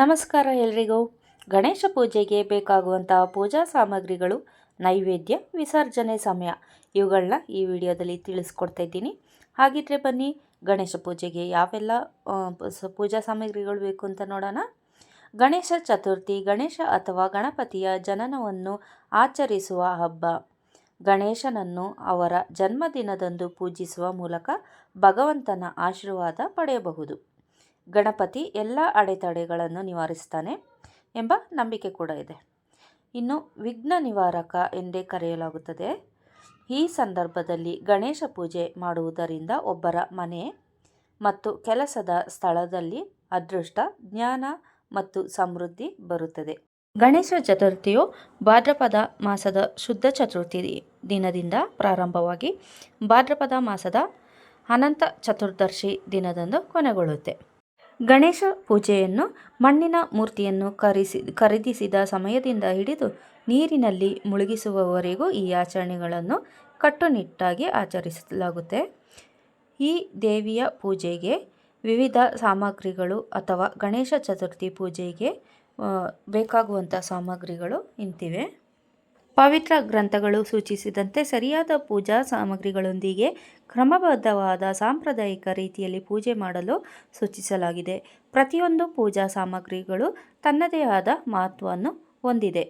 ನಮಸ್ಕಾರ ಎಲ್ರಿಗೂ. ಗಣೇಶ ಪೂಜೆಗೆ ಬೇಕಾಗುವಂತಹ ಪೂಜಾ ಸಾಮಗ್ರಿಗಳು ನೈವೇದ್ಯ, ವಿಸರ್ಜನೆ ಸಮಯ. ಇವುಗಳನ್ನ ಈ ವಿಡಿಯೋದಲ್ಲಿ ತಿಳಿಸ್ಕೊಡ್ತಾ ಇದ್ದೀನಿ. ಹಾಗಿದ್ರೆ ಬನ್ನಿ, ಗಣೇಶ ಪೂಜೆಗೆ ಯಾವೆಲ್ಲ ಪೂಜಾ ಸಾಮಗ್ರಿಗಳು ಬೇಕು ಅಂತ ನೋಡೋಣ. ಗಣೇಶ ಚತುರ್ಥಿ, ಗಣೇಶ ಅಥವಾ ಗಣಪತಿಯ ಜನನವನ್ನು ಆಚರಿಸುವ ಹಬ್ಬ. ಗಣೇಶನನ್ನು ಅವರ ಜನ್ಮದಿನದಂದು ಪೂಜಿಸುವ ಮೂಲಕ ಭಗವಂತನ ಆಶೀರ್ವಾದ ಪಡೆಯಬಹುದು. ಗಣಪತಿ ಎಲ್ಲ ಅಡೆತಡೆಗಳನ್ನು ನಿವಾರಿಸ್ತಾನೆ ಎಂಬ ನಂಬಿಕೆ ಕೂಡ ಇದೆ. ಇನ್ನು ವಿಘ್ನ ನಿವಾರಕ ಎಂದೇ ಕರೆಯಲಾಗುತ್ತದೆ. ಈ ಸಂದರ್ಭದಲ್ಲಿ ಗಣೇಶ ಪೂಜೆ ಮಾಡುವುದರಿಂದ ಒಬ್ಬರ ಮನೆ ಮತ್ತು ಕೆಲಸದ ಸ್ಥಳದಲ್ಲಿ ಅದೃಷ್ಟ, ಜ್ಞಾನ ಮತ್ತು ಸಮೃದ್ಧಿ ಬರುತ್ತದೆ. ಗಣೇಶ ಚತುರ್ಥಿಯು ಭಾದ್ರಪದ ಮಾಸದ ಶುದ್ಧ ಚತುರ್ಥಿ ದಿನದಿಂದ ಪ್ರಾರಂಭವಾಗಿ ಭಾದ್ರಪದ ಮಾಸದ ಅನಂತ ಚತುರ್ದಶಿ ದಿನದಂದು ಕೊನೆಗೊಳ್ಳುತ್ತೆ. ಗಣೇಶ ಪೂಜೆಯನ್ನು ಮಣ್ಣಿನ ಮೂರ್ತಿಯನ್ನು ಕರೆಸಿ, ಖರೀದಿಸಿದ ಸಮಯದಿಂದ ಹಿಡಿದು ನೀರಿನಲ್ಲಿ ಮುಳುಗಿಸುವವರೆಗೂ ಈ ಆಚರಣೆಗಳನ್ನು ಕಟ್ಟುನಿಟ್ಟಾಗಿ ಆಚರಿಸಲಾಗುತ್ತೆ. ಈ ದೇವಿಯ ಪೂಜೆಗೆ ವಿವಿಧ ಸಾಮಗ್ರಿಗಳು ಅಥವಾ ಗಣೇಶ ಚತುರ್ಥಿ ಪೂಜೆಗೆ ಬೇಕಾಗುವಂಥ ಸಾಮಗ್ರಿಗಳು ಇಂತಿವೆ. ಪವಿತ್ರ ಗ್ರಂಥಗಳು ಸೂಚಿಸಿದಂತೆ ಸರಿಯಾದ ಪೂಜಾ ಸಾಮಗ್ರಿಗಳೊಂದಿಗೆ ಕ್ರಮಬದ್ಧವಾದ ಸಾಂಪ್ರದಾಯಿಕ ರೀತಿಯಲ್ಲಿ ಪೂಜೆ ಮಾಡಲು ಸೂಚಿಸಲಾಗಿದೆ. ಪ್ರತಿಯೊಂದು ಪೂಜಾ ಸಾಮಗ್ರಿಗಳು ತನ್ನದೇ ಆದ ಮಹತ್ವವನ್ನು ಹೊಂದಿದೆ.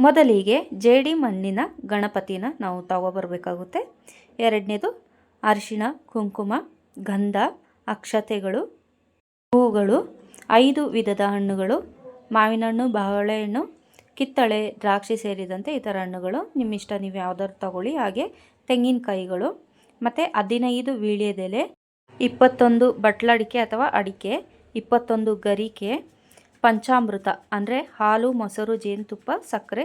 ಮೊದಲಿಗೆ ಜೇಡಿ ಮಣ್ಣಿನ ಗಣಪತಿನ ನಾವು ತಗೋಬರಬೇಕಾಗುತ್ತೆ. ಎರಡನೇದು ಅರಿಶಿಣ, ಕುಂಕುಮ, ಗಂಧ, ಅಕ್ಷತೆಗಳು, ಹೂಗಳು, ಐದು ವಿಧದ ಹಣ್ಣುಗಳು, ಮಾವಿನಹಣ್ಣು, ಬಾಳೆಹಣ್ಣು ಕಿತ್ತಳೆ, ದ್ರಾಕ್ಷಿ ಸೇರಿದಂತೆ ಇತರ ಹಣ್ಣುಗಳು ನಿಮ್ಮ ಇಷ್ಟ. ನೀವು ಯಾವ್ದಾದ್ರು ತಗೊಳ್ಳಿ. ಹಾಗೆ ತೆಂಗಿನಕಾಯಿಗಳು, ಮತ್ತು ಹದಿನೈದು ವೀಳ್ಯದೆಲೆ, ಇಪ್ಪತ್ತೊಂದು ಬಟ್ಲಡಿಕೆ ಅಥವಾ ಅಡಿಕೆ, ಇಪ್ಪತ್ತೊಂದು ಗರಿಕೆ, ಪಂಚಾಮೃತ, ಅಂದರೆ ಹಾಲು, ಮೊಸರು, ಜೇನುತುಪ್ಪ, ಸಕ್ಕರೆ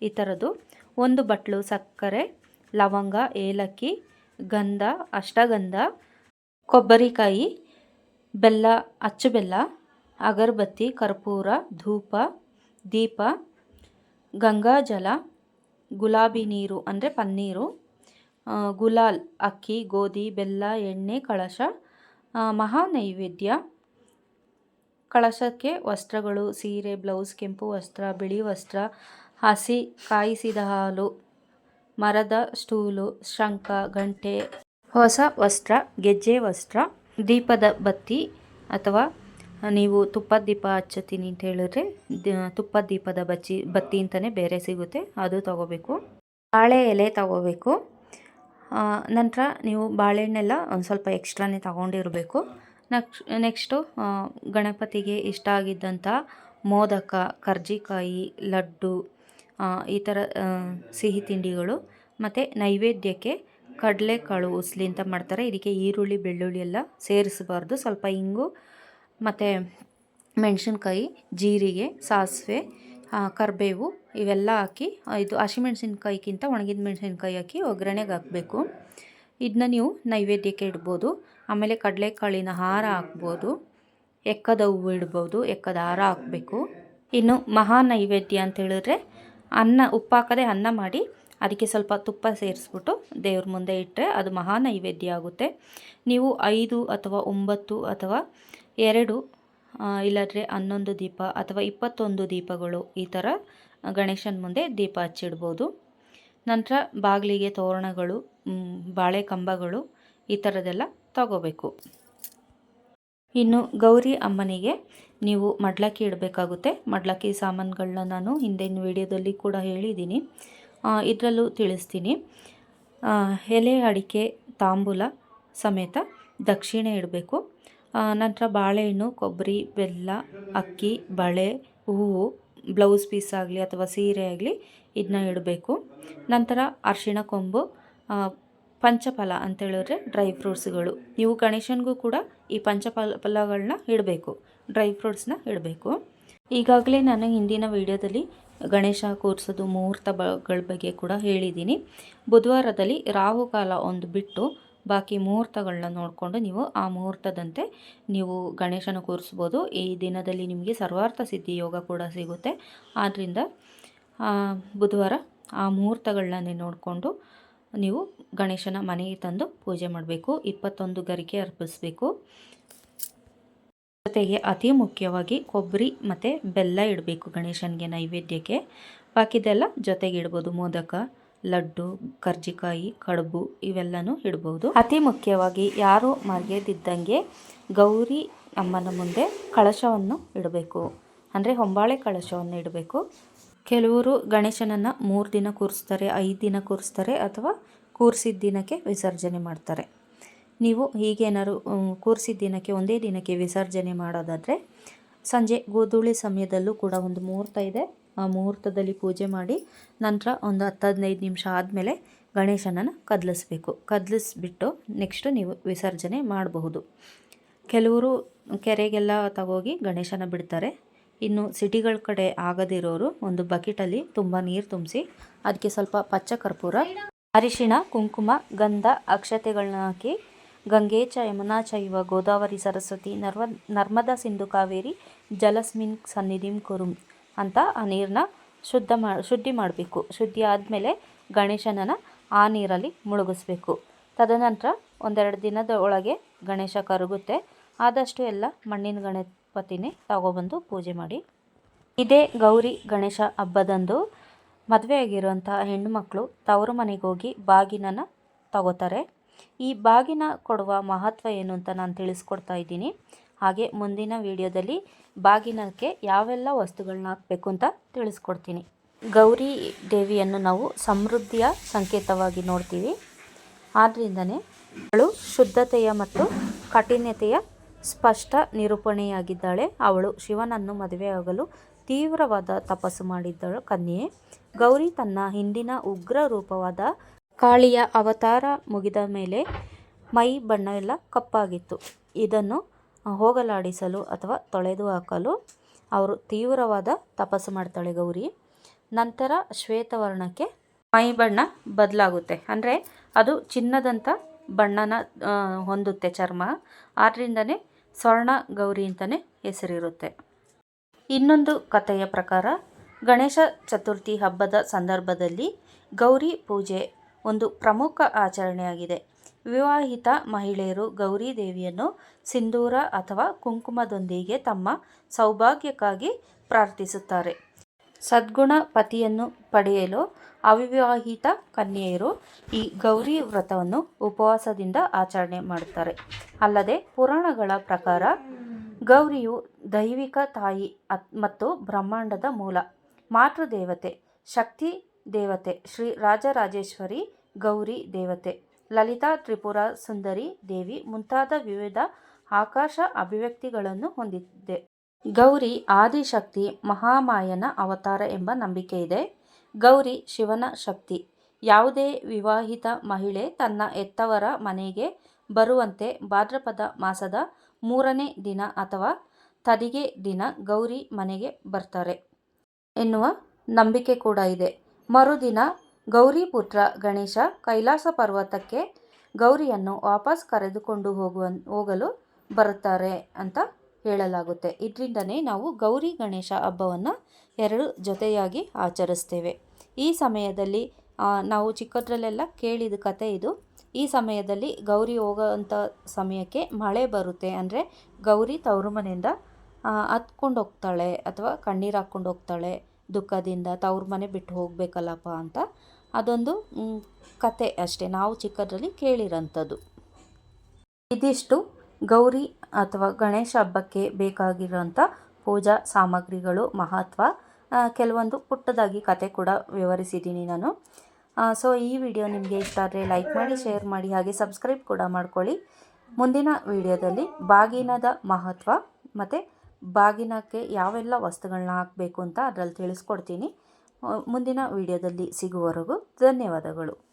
ಈ ಥರದ್ದು ಒಂದು ಬಟ್ಲು ಸಕ್ಕರೆ, ಲವಂಗ, ಏಲಕ್ಕಿ, ಗಂಧ, ಅಷ್ಟಗಂಧ, ಕೊಬ್ಬರಿಕಾಯಿ, ಬೆಲ್ಲ ಅಚ್ಚು ಬೆಲ್ಲ ಅಗರಬತ್ತಿ, ಕರ್ಪೂರ, ಧೂಪ, ದೀಪ ಗಂಗಾಜಲ ಗುಲಾಬಿ ನೀರು ಅಂದರೆ ಪನ್ನೀರು ಗುಲಾಲ್, ಅಕ್ಕಿ, ಗೋಧಿ, ಬೆಲ್ಲ, ಎಣ್ಣೆ, ಕಳಶ ಮಹಾ ನೈವೇದ್ಯ, ಕಳಶಕ್ಕೆ ವಸ್ತ್ರಗಳು, ಸೀರೆ, ಬ್ಲೌಸ್, ಕೆಂಪು ವಸ್ತ್ರ, ಬಿಳಿ ವಸ್ತ್ರ, ಹಸಿ ಕಾಯಿಸಿದ ಹಾಲು, ಮರದ ಸ್ಟೂಲು, ಶಂಖ, ಗಂಟೆ, ಹೊಸ ವಸ್ತ್ರ, ಗೆಜ್ಜೆ ವಸ್ತ್ರ, ದೀಪದ ಬತ್ತಿ ಅಥವಾ ನೀವು ತುಪ್ಪದ ದೀಪ ಹಚ್ಚತೀನಿ ಅಂತ ಹೇಳಿದ್ರೆ ತುಪ್ಪದ ದೀಪದ ಬಚ್ಚಿ, ಬತ್ತಿ ಅಂತಲೇ ಬೇರೆ ಸಿಗುತ್ತೆ, ಅದು ತಗೋಬೇಕು. ಬಾಳೆ ಎಲೆ ತಗೋಬೇಕು. ನಂತರ ನೀವು ಬಾಳೆಹಣ್ಣೆಲ್ಲ ಒಂದು ಸ್ವಲ್ಪ ಎಕ್ಸ್ಟ್ರಾನೇ ತಗೊಂಡಿರಬೇಕು. ನೆಕ್ಸ್ಟ್ ನೆಕ್ಸ್ಟು ಗಣಪತಿಗೆ ಇಷ್ಟ ಆಗಿದ್ದಂಥ ಮೋದಕ, ಕರ್ಜಿಕಾಯಿ, ಲಡ್ಡು ಈ ಥರ ಸಿಹಿ ತಿಂಡಿಗಳು, ಮತ್ತು ನೈವೇದ್ಯಕ್ಕೆ ಕಡಲೆಕಾಳು ಉಸ್ಲಿ ಅಂತ ಮಾಡ್ತಾರೆ. ಇದಕ್ಕೆ ಈರುಳ್ಳಿ, ಬೆಳ್ಳುಳ್ಳಿ ಎಲ್ಲ ಸೇರಿಸಬಾರ್ದು. ಸ್ವಲ್ಪ ಇಂಗು ಮತ್ತು ಮೆಣಸಿನ್ಕಾಯಿ, ಜೀರಿಗೆ, ಸಾಸಿವೆ ಕರಿಬೇವು ಇವೆಲ್ಲ ಹಾಕಿ ಇದು ಹಸಿಮೆಣ್ಸಿನ್ಕಾಯಿಗಿಂತ ಒಣಗಿದ ಮೆಣಸಿನ್ಕಾಯಿ ಹಾಕಿ ಒಗ್ಗರಣೆಗೆ ಹಾಕಬೇಕು. ಇದನ್ನ ನೀವು ನೈವೇದ್ಯಕ್ಕೆ ಇಡ್ಬೋದು. ಆಮೇಲೆ ಕಡಲೆಕಾಳಿನ ಹಾರ ಹಾಕ್ಬೋದು. ಎಕ್ಕದ ಹೂವು ಇಡ್ಬೋದು. ಎಕ್ಕದ ಹಾರ ಹಾಕಬೇಕು. ಇನ್ನು ಮಹಾ ನೈವೇದ್ಯ ಅಂತ ಹೇಳಿದ್ರೆ ಅನ್ನ ಉಪ್ಪಾಕದೆ ಅನ್ನ ಮಾಡಿ ಅದಕ್ಕೆ ಸ್ವಲ್ಪ ತುಪ್ಪ ಸೇರಿಸ್ಬಿಟ್ಟು ದೇವ್ರ ಮುಂದೆ ಇಟ್ಟರೆ ಅದು ಮಹಾ ನೈವೇದ್ಯ ಆಗುತ್ತೆ. ನೀವು ಐದು ಅಥವಾ ಒಂಬತ್ತು ಅಥವಾ ಎರಡು ಇಲ್ಲದ್ರೆ ಹನ್ನೊಂದು ದೀಪ ಅಥವಾ ಇಪ್ಪತ್ತೊಂದು ದೀಪಗಳು ಈ ಥರ ಗಣೇಶನ ಮುಂದೆ ದೀಪ ಹಚ್ಚಿಡ್ಬೋದು. ನಂತರ ಬಾಗಿಲಿಗೆ ತೋರಣಗಳು ಬಾಳೆ ಕಂಬಗಳು ಈ ಥರದ್ದೆಲ್ಲ ತಗೋಬೇಕು. ಇನ್ನು ಗೌರಿ ಅಮ್ಮನಿಗೆ ನೀವು ಮಡ್ಲಕ್ಕಿ ಇಡಬೇಕಾಗುತ್ತೆ. ಮಡ್ಲಕ್ಕಿ ಸಾಮಾನುಗಳನ್ನ ನಾನು ಹಿಂದಿನ ವಿಡಿಯೋದಲ್ಲಿ ಕೂಡ ಹೇಳಿದ್ದೀನಿ. ಇದರಲ್ಲೂ ತಿಳಿಸ್ತೀನಿ. ಎಲೆ ಅಡಿಕೆ, ತಾಂಬೂಲ ಸಮೇತ ದಕ್ಷಿಣೆ ಇಡಬೇಕು. ನಂತರ ಬಾಳೆಹಣ್ಣು, ಕೊಬ್ಬರಿ, ಬೆಲ್ಲ, ಅಕ್ಕಿ, ಬಳೆ, ಹೂವು ಬ್ಲೌಸ್ ಪೀಸ್ ಆಗಲಿ ಅಥವಾ ಸೀರೆ ಆಗಲಿ ಇದನ್ನ ಇಡಬೇಕು. ನಂತರ ಅರಿಶಿಣ ಕೊಂಬು ಪಂಚಫಲ ಅಂತ ಹೇಳಿದ್ರೆ ಡ್ರೈ ಫ್ರೂಟ್ಸ್ಗಳು ನೀವು ಗಣೇಶನಿಗೂ ಕೂಡ ಈ ಪಂಚಫಲ ಫಲಗಳನ್ನ ಇಡಬೇಕು ಡ್ರೈ ಫ್ರೂಟ್ಸ್ನ ಇಡಬೇಕು. ಈಗಾಗಲೇ ನಾನು ಹಿಂದಿನ ವಿಡಿಯೋದಲ್ಲಿ ಗಣೇಶ ಕೂರಿಸೋದು ಮುಹೂರ್ತಗಳ ಬಗ್ಗೆ ಕೂಡ ಹೇಳಿದ್ದೀನಿ. ಬುಧವಾರದಲ್ಲಿ ರಾಹುಕಾಲ ಒಂದು ಬಿಟ್ಟು ಬಾಕಿ ಮುಹೂರ್ತಗಳನ್ನ ನೋಡಿಕೊಂಡು ನೀವು ಆ ಮುಹೂರ್ತದಂತೆ ನೀವು ಗಣೇಶನ ಕೂರಿಸ್ಬೋದು. ಈ ದಿನದಲ್ಲಿ ನಿಮಗೆ ಸರ್ವಾರ್ಥ ಸಿದ್ಧಿ ಯೋಗ ಕೂಡ ಸಿಗುತ್ತೆ. ಆದ್ದರಿಂದ ಬುಧವಾರ ಆ ಮುಹೂರ್ತಗಳನ್ನೇ ನೋಡಿಕೊಂಡು ನೀವು ಗಣೇಶನ ಮನೆಗೆ ತಂದು ಪೂಜೆ ಮಾಡಬೇಕು. ಇಪ್ಪತ್ತೊಂದು ಗರಿಕೆ ಅರ್ಪಿಸಬೇಕು. ಜೊತೆಗೆ ಅತಿ ಮುಖ್ಯವಾಗಿ ಕೊಬ್ಬರಿ ಮತ್ತು ಬೆಲ್ಲ ಇಡಬೇಕು ಗಣೇಶನಿಗೆ ನೈವೇದ್ಯಕ್ಕೆ. ಬಾಕಿದೆಲ್ಲ ಜೊತೆಗೆ ಇಡ್ಬೋದು. ಮೋದಕ ಲಡ್ಡು, ಕರ್ಜಿಕಾಯಿ, ಕಡುಬು ಇವೆಲ್ಲನೂ ಇಡ್ಬೋದು. ಅತಿ ಮುಖ್ಯವಾಗಿ ಯಾರು ಮರೆಯದಿದ್ದಂಗೆ ಗೌರಿ ಅಮ್ಮನ ಮುಂದೆ ಕಳಶವನ್ನು ಇಡಬೇಕು. ಅಂದರೆ ಹೊಂಬಾಳೆ ಕಳಶವನ್ನು ಇಡಬೇಕು. ಕೆಲವರು ಗಣೇಶನನ್ನು ಮೂರು ದಿನ ಕೂರಿಸ್ತಾರೆ, ಐದು ದಿನ ಕೂರಿಸ್ತಾರೆ ಅಥವಾ ಕೂರಿಸಿದ ದಿನಕ್ಕೆ ವಿಸರ್ಜನೆ ಮಾಡ್ತಾರೆ. ನೀವು ಹೀಗೇನಾದ್ರು ಕೂರಿಸಿದ ದಿನಕ್ಕೆ ಒಂದೇ ದಿನಕ್ಕೆ ವಿಸರ್ಜನೆ ಮಾಡೋದಾದರೆ ಸಂಜೆ ಗೋಧೂಳಿ ಸಮಯದಲ್ಲೂ ಕೂಡ ಒಂದು ಮುಹೂರ್ತ ಇದೆ. ಮುಹೂರ್ತದಲ್ಲಿ ಪೂಜೆ ಮಾಡಿ ನಂತರ ಒಂದು ಹತ್ತು ಹದಿನೈದು ನಿಮಿಷ ಆದಮೇಲೆ ಗಣೇಶನನ್ನು ಕದಲಿಸ್ಬೇಕು. ಕದಲಿಸ್ಬಿಟ್ಟು ನೆಕ್ಸ್ಟು ನೀವು ವಿಸರ್ಜನೆ ಮಾಡಬಹುದು. ಕೆಲವರು ಕೆರೆಗೆಲ್ಲ ತಗೋಗಿ ಗಣೇಶನ ಬಿಡ್ತಾರೆ. ಇನ್ನು ಸಿಟಿಗಳ ಕಡೆ ಆಗದಿರೋರು ಒಂದು ಬಕೆಟಲ್ಲಿ ತುಂಬ ನೀರು ತುಂಬಿಸಿ ಅದಕ್ಕೆ ಸ್ವಲ್ಪ ಪಚ್ಚ ಕರ್ಪೂರ, ಅರಿಶಿಣ, ಕುಂಕುಮ, ಗಂಧ ಅಕ್ಷತೆಗಳನ್ನ ಹಾಕಿ ಗಂಗೆ ಚ, ಯಮುನಾ ಚೈವ ಗೋದಾವರಿ, ಸರಸ್ವತಿ, ನರ್ವ, ನರ್ಮದಾ ಸಿಂಧು ಕಾವೇರಿ, ಜಲಸ್ಮಿನ್ ಸನ್ನಿಧಿಂ ಕುರುಂ ಅಂತ ಆ ನೀರನ್ನ ಶುದ್ಧ ಮಾ, ಶುದ್ಧಿ ಮಾಡಬೇಕು. ಶುದ್ಧಿ ಆದಮೇಲೆ ಗಣೇಶನನ್ನು ಆ ನೀರಲ್ಲಿ ಮುಳುಗಿಸ್ಬೇಕು. ತದನಂತರ ಒಂದೆರಡು ದಿನದ ಒಳಗೆ ಗಣೇಶ ಕರಗುತ್ತೆ. ಆದಷ್ಟು ಎಲ್ಲ ಮಣ್ಣಿನ ಗಣಪತಿನೇ ತಗೊಬಂದು ಪೂಜೆ ಮಾಡಿ. ಇದೇ ಗೌರಿ ಗಣೇಶ ಹಬ್ಬದಂದು ಮದುವೆಯಾಗಿರುವಂಥ ಹೆಣ್ಣುಮಕ್ಕಳು ತವರು ಮನೆಗೆ ಹೋಗಿ ಬಾಗಿನನ್ನು ತಗೋತಾರೆ. ಈ ಬಾಗಿನ ಕೊಡುವ ಮಹತ್ವ ಏನು ಅಂತ ನಾನು ತಿಳಿಸ್ಕೊಡ್ತಾ ಇದ್ದೀನಿ. ಹಾಗೆ ಮುಂದಿನ ವಿಡಿಯೋದಲ್ಲಿ ಬಾಗಿನಕ್ಕೆ ಯಾವೆಲ್ಲ ವಸ್ತುಗಳನ್ನ ಹಾಕಬೇಕು ಅಂತ ತಿಳಿಸ್ಕೊಡ್ತೀನಿ. ಗೌರಿ ದೇವಿಯನ್ನು ನಾವು ಸಮೃದ್ಧಿಯ ಸಂಕೇತವಾಗಿ ನೋಡ್ತೀವಿ. ಆದ್ದರಿಂದನೇ ಅವಳು ಶುದ್ಧತೆಯ ಮತ್ತು ಕಠಿಣತೆಯ ಸ್ಪಷ್ಟ ನಿರೂಪಣೆಯಾಗಿದ್ದಾಳೆ. ಅವಳು ಶಿವನನ್ನು ಮದುವೆಯಾಗಲು ತೀವ್ರವಾದ ತಪಸ್ಸು ಮಾಡಿದ್ದಳು ಕನ್ಯೆ. ಗೌರಿ ತನ್ನ ಹಿಂದಿನ ಉಗ್ರ ರೂಪವಾದ ಕಾಳಿಯ ಅವತಾರ ಮುಗಿದ ಮೇಲೆ ಮೈ ಬಣ್ಣ ಎಲ್ಲ ಕಪ್ಪಾಗಿತ್ತು. ಇದನ್ನು ಹೋಗಲಾಡಿಸಲು ಅಥವಾ ತೊಳೆದು ಹಾಕಲು ಅವರು ತೀವ್ರವಾದ ತಪಸ್ಸು ಮಾಡ್ತಾಳೆ ಗೌರಿ. ನಂತರ ಶ್ವೇತವರ್ಣಕ್ಕೆ ಮೈ ಬಣ್ಣ ಬದಲಾಗುತ್ತೆ. ಅಂದರೆ ಅದು ಚಿನ್ನದಂಥ ಬಣ್ಣನ ಹೊಂದುತ್ತೆ ಚರ್ಮ. ಆದ್ದರಿಂದನೇ ಸ್ವರ್ಣ ಗೌರಿ ಅಂತಲೇ ಹೆಸರಿರುತ್ತೆ. ಇನ್ನೊಂದು ಕಥೆಯ ಪ್ರಕಾರ ಗಣೇಶ ಚತುರ್ಥಿ ಹಬ್ಬದ ಸಂದರ್ಭದಲ್ಲಿ ಗೌರಿ ಪೂಜೆ ಒಂದು ಪ್ರಮುಖ ಆಚರಣೆಯಾಗಿದೆ. ವಿವಾಹಿತ ಮಹಿಳೆಯರು ಗೌರಿ ದೇವಿಯನ್ನು ಸಿಂಧೂರ ಅಥವಾ ಕುಂಕುಮದೊಂದಿಗೆ ತಮ್ಮ ಸೌಭಾಗ್ಯಕ್ಕಾಗಿ ಪ್ರಾರ್ಥಿಸುತ್ತಾರೆ. ಸದ್ಗುಣ ಪತಿಯನ್ನು ಪಡೆಯಲು ಅವಿವಾಹಿತ ಕನ್ಯೆಯರು ಈ ಗೌರಿ ವ್ರತವನ್ನು ಉಪವಾಸದಿಂದ ಆಚರಣೆ ಮಾಡುತ್ತಾರೆ. ಅಲ್ಲದೆ ಪುರಾಣಗಳ ಪ್ರಕಾರ ಗೌರಿಯು ದೈವಿಕ ತಾಯಿ ಮತ್ತು ಬ್ರಹ್ಮಾಂಡದ ಮೂಲ. ಮಾತೃದೇವತೆ ಶಕ್ತಿ ದೇವತೆ, ಶ್ರೀ ರಾಜರಾಜೇಶ್ವರಿ ಗೌರಿ ದೇವತೆ. ಲಲಿತಾ ತ್ರಿಪುರ ಸುಂದರಿ ದೇವಿ ಮುಂತಾದ ವಿವಿಧ ಆಕಾಶ ಅಭಿವ್ಯಕ್ತಿಗಳನ್ನು ಹೊಂದಿದೆ. ಗೌರಿ ಆದಿಶಕ್ತಿ ಮಹಾಮಾಯನ ಅವತಾರ ಎಂಬ ನಂಬಿಕೆ ಇದೆ. ಗೌರಿ ಶಿವನ ಶಕ್ತಿ. ಯಾವುದೇ ವಿವಾಹಿತ ಮಹಿಳೆ ತನ್ನ ಎತ್ತವರ ಮನೆಗೆ ಬರುವಂತೆ ಭಾದ್ರಪದ ಮಾಸದ ಮೂರನೇ ದಿನ ಅಥವಾ ತದಿಗೆ ದಿನ ಗೌರಿ ಮನೆಗೆ ಬರ್ತಾರೆ ಎನ್ನುವ ನಂಬಿಕೆ ಕೂಡ ಇದೆ. ಮರುದಿನ ಗೌರಿ ಪುತ್ರ ಗಣೇಶ ಕೈಲಾಸ ಪರ್ವತಕ್ಕೆ ಗೌರಿಯನ್ನು ವಾಪಸ್ ಕರೆದುಕೊಂಡು ಹೋಗುವ, ಹೋಗಲು ಬರುತ್ತಾರೆ ಅಂತ ಹೇಳಲಾಗುತ್ತೆ. ಇದರಿಂದನೇ ನಾವು ಗೌರಿ ಗಣೇಶ ಹಬ್ಬವನ್ನು ಎರಡು ಜೊತೆಯಾಗಿ ಆಚರಿಸ್ತೇವೆ. ಈ ಸಮಯದಲ್ಲಿ ನಾವು ಚಿಕ್ಕದ್ರಲ್ಲೆಲ್ಲ ಕೇಳಿದ ಕತೆ ಇದು. ಈ ಸಮಯದಲ್ಲಿ ಗೌರಿ ಹೋಗೋವಂಥ ಸಮಯಕ್ಕೆ ಮಳೆ ಬರುತ್ತೆ ಅಂದರೆ ಗೌರಿ ತವರು ಮನೆಯಿಂದ ಹತ್ಕೊಂಡು ಹೋಗ್ತಾಳೆ ಅಥವಾ ಕಣ್ಣೀರು ಹಾಕ್ಕೊಂಡು ಹೋಗ್ತಾಳೆ ದುಃಖದಿಂದ, ತವ್ರ ಮನೆ ಬಿಟ್ಟು ಹೋಗಬೇಕಲ್ಲಪ್ಪ ಅಂತ ಅದೊಂದು ಕತೆ ಅಷ್ಟೇ. ನಾವು ಚಿಕ್ಕದ್ರಲ್ಲಿ ಕೇಳಿರೋಂಥದ್ದು. ಇದಿಷ್ಟು ಗೌರಿ ಅಥವಾ ಗಣೇಶ ಹಬ್ಬಕ್ಕೆ ಬೇಕಾಗಿರೋಂಥ ಪೂಜಾ ಸಾಮಗ್ರಿಗಳು ಮಹತ್ವ. ಕೆಲವೊಂದು ಪುಟ್ಟದಾಗಿ ಕತೆ ಕೂಡ ವಿವರಿಸಿದ್ದೀನಿ ನಾನು. ಸೊ, ಈ ವಿಡಿಯೋ ನಿಮಗೆ ಇಷ್ಟ ಆದರೆ ಲೈಕ್ ಮಾಡಿ, ಶೇರ್ ಮಾಡಿ, ಹಾಗೆ ಸಬ್ಸ್ಕ್ರೈಬ್ ಕೂಡ ಮಾಡ್ಕೊಳ್ಳಿ. ಮುಂದಿನ ವಿಡಿಯೋದಲ್ಲಿ ಬಾಗಿನದ ಮಹತ್ವ ಮತ್ತು ಬಾಗಿನಕ್ಕೆ ಯಾವೆಲ್ಲ ವಸ್ತುಗಳನ್ನ ಹಾಕಬೇಕು ಅಂತ ಅದರಲ್ಲಿ ತಿಳಿಸ್ಕೊಡ್ತೀನಿ. ಮುಂದಿನ ವಿಡಿಯೋದಲ್ಲಿ ಸಿಗುವವರೆಗೂ ಧನ್ಯವಾದಗಳು.